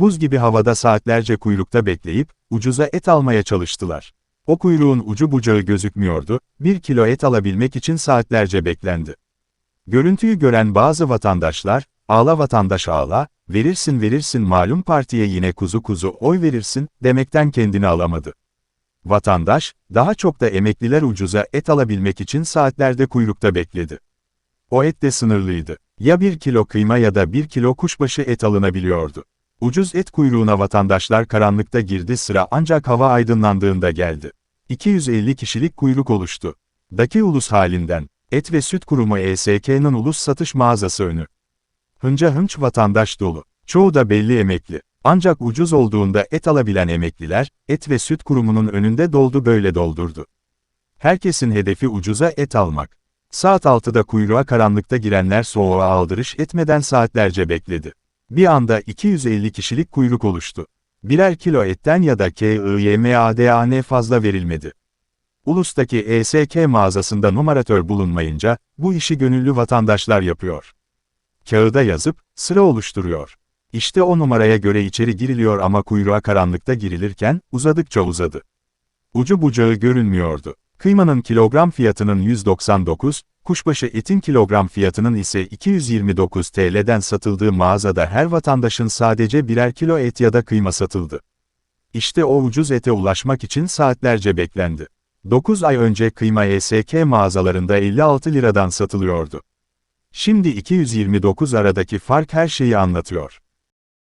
Buz gibi havada saatlerce kuyrukta bekleyip, ucuza et almaya çalıştılar. O kuyruğun ucu bucağı gözükmüyordu, bir kilo et alabilmek için saatlerce beklendi. Görüntüyü gören bazı vatandaşlar, ağla vatandaş ağla, verirsin verirsin malum partiye yine kuzu kuzu oy verirsin, demekten kendini alamadı. Vatandaş, daha çok da emekliler ucuza et alabilmek için saatlerde kuyrukta bekledi. O et de sınırlıydı. Ya bir kilo kıyma ya da bir kilo kuşbaşı et alınabiliyordu. Ucuz et kuyruğuna vatandaşlar karanlıkta girdi sıra ancak hava aydınlandığında geldi. 250 kişilik kuyruk oluştu. Daki ulus halinden, Et ve Süt Kurumu ESK'nın ulus satış mağazası önü. Hınca hınç vatandaş dolu. Çoğu da belli emekli. Ancak ucuz olduğunda et alabilen emekliler, Et ve Süt Kurumu'nun önünde doldu böyle doldurdu. Herkesin hedefi ucuza et almak. Saat 6'da kuyruğa karanlıkta girenler soğuğa aldırış etmeden saatlerce bekledi. Bir anda 250 kişilik kuyruk oluştu. Birer kilo etten ya da KIYMADAN fazla verilmedi. Ulus'taki ESK mağazasında numaratör bulunmayınca, bu işi gönüllü vatandaşlar yapıyor. Kağıda yazıp, sıra oluşturuyor. İşte o numaraya göre içeri giriliyor ama kuyruğa karanlıkta girilirken, uzadıkça uzadı. Ucu bucağı görünmüyordu. Kıymanın kilogram fiyatının 199, kuşbaşı etin kilogram fiyatının ise 229 TL'den satıldığı mağazada her vatandaşın sadece birer kilo et ya da kıyma satıldı. İşte o ucuz ete ulaşmak için saatlerce beklendi. 9 ay önce kıyma ESK mağazalarında 56 liradan satılıyordu. Şimdi 229 aradaki fark her şeyi anlatıyor.